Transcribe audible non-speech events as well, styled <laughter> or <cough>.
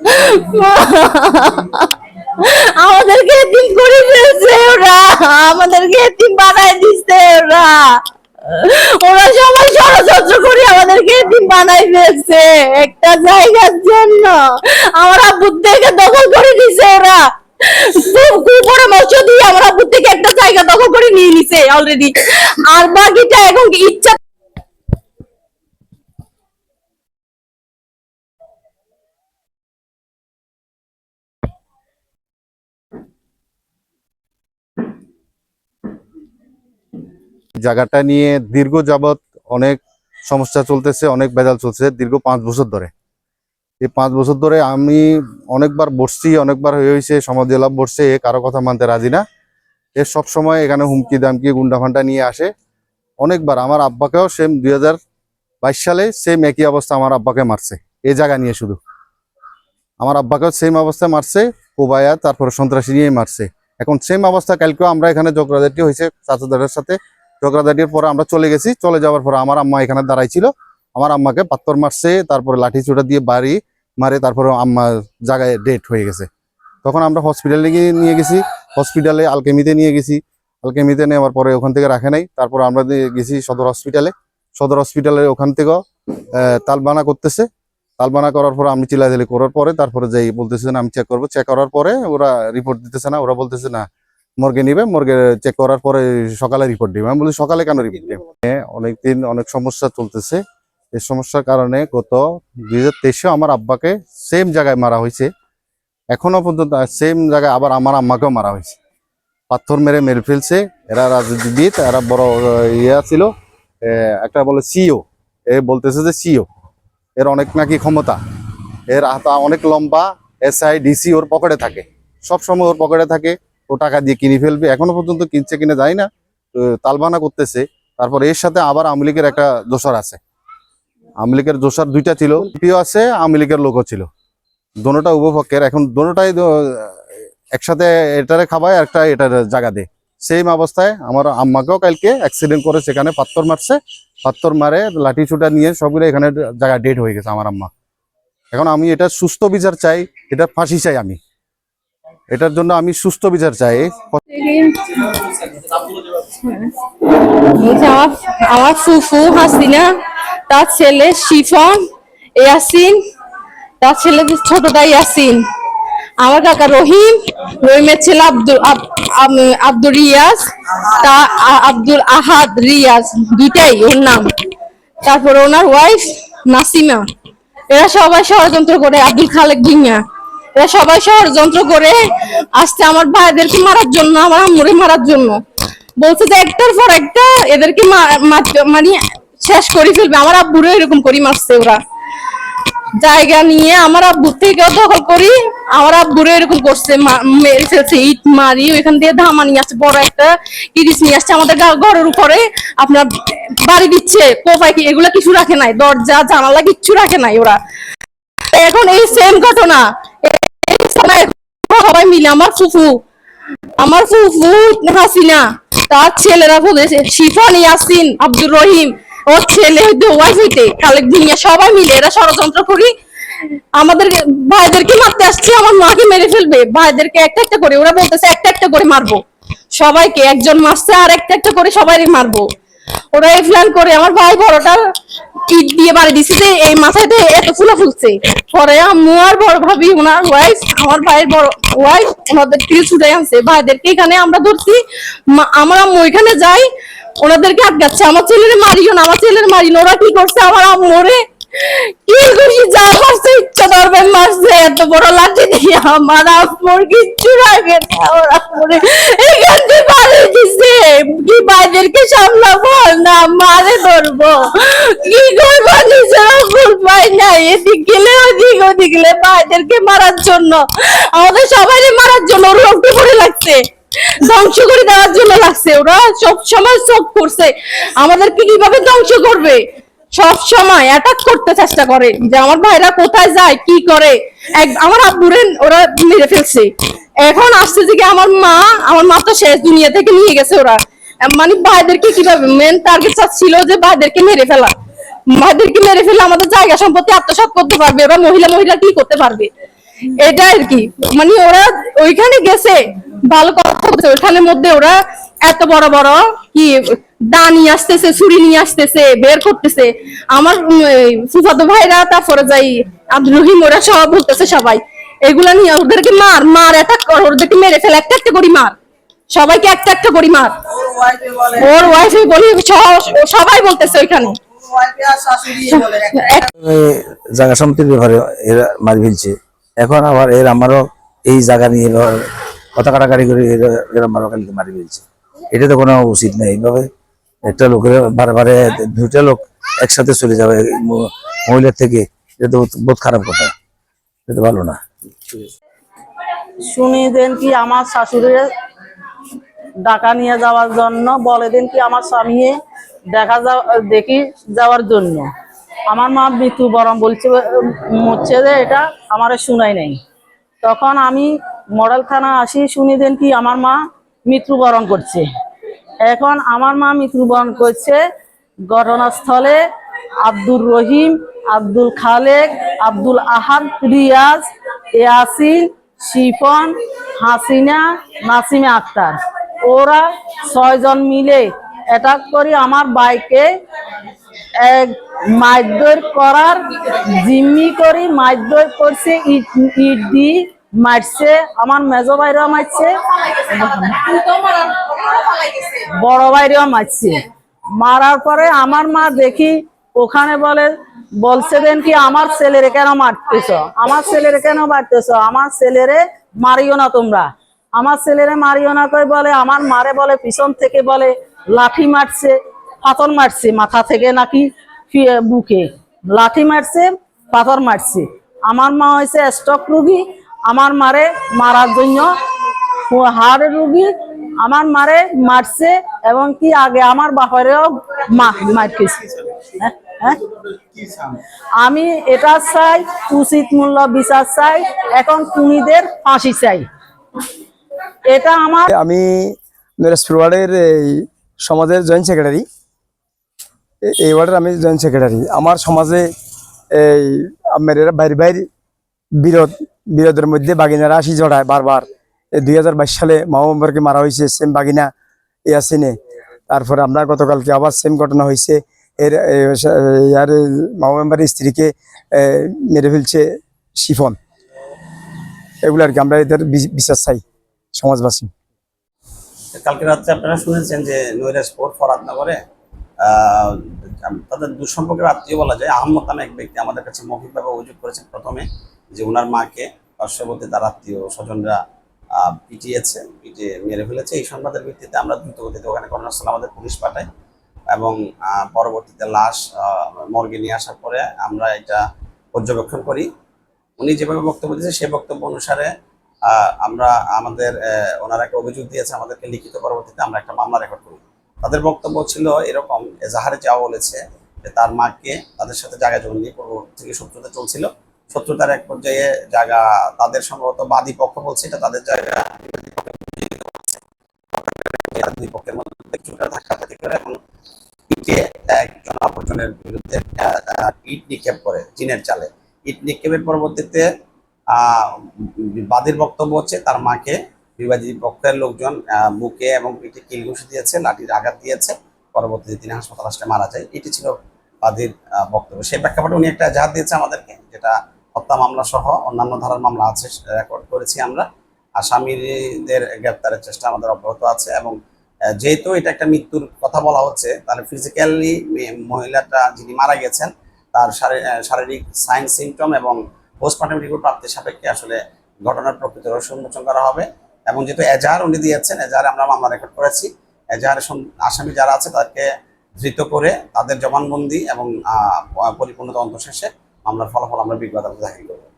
<laughs> আমাদেরকে এতিম করে ফেলছে ওরা। আমাদেরকে এতিম বানায় দিচ্ছে ওরা। ওরা সবাই ষড়যন্ত্র করে আমাদেরকে এতিম বানাই ফেলছে একটা জায়গার জন্য। আমার থেকে দখল করে দিছে ওরা। কুপরামর্শ দিয়ে আমার থেকে একটা জায়গা দখল করে নিয়ে নিছে অলরেডি আর বাকিটা এখন ইচ্ছা জায়গাটা নিয়ে দীর্ঘ যাবৎ অনেক সমস্যা চলতেছে, অনেক বেজাল চলছে দীর্ঘ পাঁচ বছর ধরে। এই পাঁচ বছর ধরে আমি অনেকবার বসছি, অনেকবার হয়ে হয়েছে, সমাজ লাভ বসছে, এ কারও কথা মানতে রাজি না। এ সব সময় এখানে হুমকি দামকি গুন্ডা ফান্ডা নিয়ে আসে। অনেকবার আমার আব্বাকেও সেম দুই হাজার বাইশ সালে সেম একই অবস্থা আমার আব্বাকে মারছে এই জায়গা নিয়ে শুধু। আমার আব্বাকেও সেম অবস্থায় মারছে, কোবায়া, তারপরে সন্ত্রাসী নিয়ে মারছে। এখন সেম অবস্থা, কালকেও আমরা এখানে জগরাজাটি হয়েছে চাচাদারের সাথে ঝগড়াঝাটির পরে আমরা চলে গেছি। চলে যাওয়ার পরে আমার আম্মা এখানে দাঁড়াইছিল। আমার আম্মাকে পাত্তর মারছে, তারপরে লাঠি চুটা দিয়ে বাড়ি মারে তারপরে আম্মা জায়গায় ডেট হয়ে গেছে। তখন আমরা হসপিটালে গিয়ে নিয়ে গেছি। হসপিটালে আলকেমিতে নিয়ে গেছি। আলকেমিতে নেওয়ার পরে ওখান থেকে রাখে নাই। তারপর আমরা গেছি সদর হসপিটালে সদর হসপিটালে ওখান থেকেও তালবানা করতেছে। তালবানা করার পরে আমি চিল্লাচিল্লি করার পরে তারপরে যাই বলতেছে না, আমি চেক করব। চেক করার পরে ওরা রিপোর্ট দিতেছে না, ওরা বলতেছে না মর্গে নিবে, মর্গে চেক করার পরে সকালে রিপোর্ট দিবে। আমি বলি, সকালে কেন রিপোর্ট দিবে? অনেকদিন অনেক সমস্যা চলতেছে। এই সমস্যার কারণে গত দুই হাজার তেইশে আমার আব্বাকে সেম জায়গায় মারা হয়েছে। এখনও পর্যন্ত সেম জায়গায় আবার আমার আম্মাকেও মারা হয়েছে। পাথর মেরে মেরে ফেলছে। এরা রাজনীতিবিদ, এরা বড় ইয়ে ছিল। একটা বলে সিও এ বলতেছে যে সিও এর অনেক নাকি ক্ষমতা। এর হাতা অনেক লম্বা এসআই ডিসি ওর পকেটে থাকে। সব সময় ওর পকেটে থাকে। ও টাকা দিয়ে কিনে ফেলবে, এখনও পর্যন্ত কিনছে কিনে যায় না তালবানা করতেছে। তারপর এর সাথে আবার আওয়ামী লীগের একটা দোসর আছে। আওয়ামী লীগের দোসর দুইটা ছিল পিও আছে, আওয়ামী লীগের লোকও ছিল। দোনোটা উপপক্ষের এখন দোনোটাই একসাথে এটারে খাবায় একটা এটার জায়গা দেয়। সেম অবস্থায় আমার আম্মাকেও কালকে অ্যাক্সিডেন্ট করে সেখানে পাত্তর মারছে পাত্তর মারে লাঠি ছুটা নিয়ে সবগুলো এখানে জায়গা ডেট হয়ে গেছে আমার আম্মা। এখন আমি এটা সুস্থ বিচার চাই, এটা ফাঁসি চাই আমি। এটার জন্য আমি সুস্থ বিচার চাই। আমার ফুফু হাসিনা তার ছেলে শিফন ইয়াসিন। তার ছেলে ছোটটা ইয়াসিন। আমার কাকা রহিম, রহিমের ছেলে আব্দুল আব্দুল রিয়াজ, তা আব্দুল আহাদ রিয়াজ, দুইটাই ওর নাম। তারপর ওনার ওয়াইফ নাসিমা। এরা সবাই ষড়যন্ত্র করে, আব্দুল খালেক জিঙ্গা এরা সবাই ষড়যন্ত্র করে আসছে আমার ভাইদেরকে মারার জন্য, আমার আম্মুরে মারার জন্য। বলছে যে একটার পর একটা এদেরকে মানে শেষ করে ফেলবে। আমার আব্বুরে এরকম করি মারছে ওরা। জায়গা নিয়ে আমার আব্বুর থেকেও দখল করি, আমার আব্বুরে এরকম করছে মেরে ফেলছে, ইট মারি, ওইখান দিয়ে ধামা নিয়ে আসছে, বড় একটা ইরিশ নিয়ে আসছে আমাদের ঘরের উপরে। আপনার বাড়ি দিচ্ছে, কোপায় কি, এগুলা কিছু রাখে নাই, দরজা, জানালা কিচ্ছু রাখে নাই ওরা। এখন এই সেম ঘটনা। এই সময় সবাই মিলে, আমার ফুফু আমার ফুফু হাসিনা, তার ছেলেরা বলেছে শিফন, ইয়াসিন, আব্দুর রহিম, ওর ছেলে ওয়াইফ হইতে খালেক দুনিয়া সবাই মিলে, এরা ষড়যন্ত্র করি আমাদের ভাইদেরকে মারতে আসছে, আমার মাকে মেরে ফেলবে, ভাইদেরকে একটা একটা করে, ওরা বলতেছে একটা একটা করে মারবো, সবাইকে একজন মারছে আর একটা একটা করে সবাই মারবো, ওরা এই প্ল্যান করে, আমার ভাই বড়টা ইট দিয়ে বাড়ি দিছি যে এই মাথায় এত ফুলা ফুলছে। পরে আম্মু আর বড় ভাবি ওনার ওয়াইফ আমার ভাইয়ের বড় ওয়াইফ ওনাদের তিল ছুটে আনছে। ভাইদেরকে এখানে আমরা ধরছি আমার আম্মু ওইখানে যাই ওনাদেরকে আটকাচ্ছে। আমার ছেলের মারিও না, আমার ছেলের মারিও ওরা কি করছে? আমার আম্মুরে কি খুশি যা মারছে, এত বড় লাঠি দিয়ে আমার এখান থেকে দিছে, কি ভাইদেরকে সামলাবো না মারে ধরবো? কি ভুল পাই না এদিক গেলে ওদিক ওদিক গেলে ভাইদেরকে মারার জন্য। আমাদের সবাই মারার জন্য ওর রক্ত করে লাগছে, ধ্বংস করে দেওয়ার জন্য লাগছে, ওরা সব সময় চোখ করছে আমাদেরকে কীভাবে ধ্বংস করবে? সব সময় অ্যাটাক করতে চেষ্টা করে যে আমার ভাইরা কোথায় যায়, কি করে? এক, আমার আব্বুরে ওরা মেরে ফেলছে। এখন আসছে যে আমার মা আমার মা তো শেষ দুনিয়া থেকে নিয়ে গেছে ওরা। মানে ভাইদেরকে কীভাবে? মেন টার্গেট ছিল যে ভাইদেরকে মেরে ফেলা। ভাইদেরকে মেরে ফেলে আমাদের জায়গা সম্পত্তি আত্মসাৎ করতে পারবে, ওরা মহিলা মহিলা কি করতে পারবে? এটা আর কি। মানে ওরা ওইখানে গেছে, ভালো কথা ওইখানের মধ্যে ওরা এত বড় বড় কি দা নিয়ে আসতেছে, ছুরি নিয়ে আসতেছে, বের করতেছে। আমার ফুফাতো ভাইরা তারপরে যাই আব্দুল রহিম, ওরা সব বলতেছে সবাই, এগুলা নিয়ে ওদেরকে মার মার অ্যাটাক কর, ওদেরকে মেরে ফেলে, একটা একটা করি মার। সবাইকে একটা একটা করি মার। ওর ওয়াইফে বলি সবাই বলতেছে ওইখানে। জায়গা সম্পত্তির ব্যাপারে এরা মারি ফেলছে। এখন আবার এর আমারও এই জায়গা নিয়ে কথা কাটাকাটি করে এরা মারাকালিকে মারি ফেলছে। এটা তো কোনো উচিত নেই। এইভাবে একটা লোকের বারে বারে দুইটা লোক একসাথে চলে যাবে মহিলার থেকে। এটা খারাপ কথা। এটা ভালো না। শুনি দেন কি আমার শাশুড়ির ডাকা নিয়ে যাওয়ার জন্য, বলে দেন কি আমার স্বামী দেখা যাও দেখি যাওয়ার জন্য। আমার মা মৃত্যুবরণ বলছে, মরছে যে এটা আমার শুনাই নাই। তখন আমি মডেল থানা আসি, শুনি দেন কি আমার মা মৃত্যু মৃত্যুবরণ করছে। এখন আমার মা মৃত্যুবরণ করছে। ঘটনাস্থলে আব্দুর রহিম, আব্দুল খালেক, আব্দুল আহাদ, রিয়াজ, ইয়াসিন, শিফন, হাসিনা, নাসিমা আক্তার। ওরা ছয়জন মিলে অ্যাটাক করে আমার বাইকে এক মারধর করার জিম্মি করি মারধর করছে, ইট ইট দিয়ে মারছে। আমার মেজো ভাইরাও মারছে। বড় ভাইরাও মারছে। মারার পরে আমার মা দেখি ওখানে বলে, বলছে দেন কি আমার ছেলেরে কেন মারতেছ? আমার ছেলেরে কেন মারতেছ? আমার ছেলেরে মারিও না তোমরা। আমার ছেলেরে মারিও না কই বলে, আমার মারে বলে, পিছন থেকে বলে, লাঠি মারছে, পাথর মারছে মাথা থেকে নাকি বুকে। লাঠি মারছে, পাথর মারছে। আমার মা হয়েছে স্টক রুগী। আমার মারে মারার জন্য হাড় রুগী আমার মারে মারছে এবং কি আগে আমার বাপারেও মা মারতেছে হ্যাঁ হ্যাঁ। আমি এটা চাই, উচিত মূল্য বিচার চাই, এখন খুনিদের ফাঁসি চাই। এটা আমার আমি ওয়ার্ডের এই সমাজের জয়েন্ট সেক্রেটারি। এই ওয়ার্ডের আমি জয়েন্ট সেক্রেটারি। আমার সমাজে এই আমার বাইরে বাইরে বিরোধ বিরোধের মধ্যে বাগিনারা আসি জড়ায় বারবার। দুই হাজার বাইশ সালে মাহবুবরকে মারা হয়েছে সেম বাগিনা ইয়াসিনে। তারপরে আমরা গতকালকে আবার সেম ঘটনা হয়েছে। এর ইয়ার মাহবুবের স্ত্রীকে মেরে ফেলছে শিফন। এগুলো আর কি আমরা এদের বি- বিচার চাই সমাজবাসী। কালকে রাত্রে আপনারা শুনেছেন যে নৈরাজপুর আহ, তাদের দুঃসম্পর্কের আত্মীয় বলা যায় আহমদ নামে এক ব্যক্তি আমাদের কাছে মৌখিকভাবে অভিযোগ করেছেন প্রথমে যে ওনার মাকে পার্শ্ববর্তী তার আত্মীয় স্বজনরা পিটিয়েছে, পিটিয়ে মেরে ফেলেছে। এই সংবাদের ভিত্তিতে আমরা দ্রুত গতিতে ওখানে ঘটনাস্থলে আমাদের পুলিশ পাঠাই এবং পরবর্তীতে লাশ মর্গে নিয়ে আসার পরে আমরা এটা পর্যবেক্ষণ করি। উনি যেভাবে বক্তব্য দিয়েছে, সেই বক্তব্য অনুসারে আমরা আমাদের ওনারা একটা অভিযোগ দিয়েছে, আমাদেরকে লিখিত পরবর্তীতে আমরা একটা মামলা রেকর্ড করি তাদের বক্তব্য ছিল এরকম, এজাহারে যাওয়া বলেছে যে তার মাকে তাদের সাথে জায়গা জমি নিয়ে পূর্ব থেকে শত্রুতা চলছিল। শত্রুতার এক পর্যায়ে জায়গা তাদের সম্ভবত বাদী পক্ষ বলছে, এটা তাদের জায়গা। একজন বিরুদ্ধে ইট নিক্ষেপ করে চালে। ইট নিক্ষেপের পরবর্তীতে বক্তব্য হচ্ছে তার মাকে বিবাদী পক্ষের লোকজন বুকে এবং পিঠে কিল ঘুষি দিয়েছে, লাঠির আঘাত দিয়েছে। পরবর্তীতে তিনি হাসপাতাল আসলে মারা যায়। এটি ছিল বাদীর বক্তব্য। সেই প্রেক্ষাপটে উনি একটা জাহাজ দিয়েছে আমাদেরকে, যেটা হত্যা মামলা সহ অন্যান্য ধারার মামলা আছে রেকর্ড করেছি আমরা। আসামিদের গ্রেপ্তারের চেষ্টা আমাদের অব্যাহত আছে এবং যেহেতু এটা একটা মৃত্যুর কথা বলা হচ্ছে, তাহলে ফিজিক্যালি মহিলাটা যিনি মারা গেছেন, তার শারীরিক সাইন সিমটম এবং পোস্টমর্টম রিপোর্ট প্রাপ্তির সাপেক্ষে আসলে ঘটনার প্রকৃত রহস্য উন্মোচন করা হবে। এবং যেহেতু এজাহার উনি দিয়েছেন, এজাহারে আমরা মামলা রেকর্ড করেছি। এজাহারের আসামি যারা আছে, তাদেরকে ধৃত করে তাদের জবানবন্দি এবং পরিপূর্ণ তদন্ত শেষে মামলার ফলাফল আমরা বিজ্ঞতা দাখিল করব।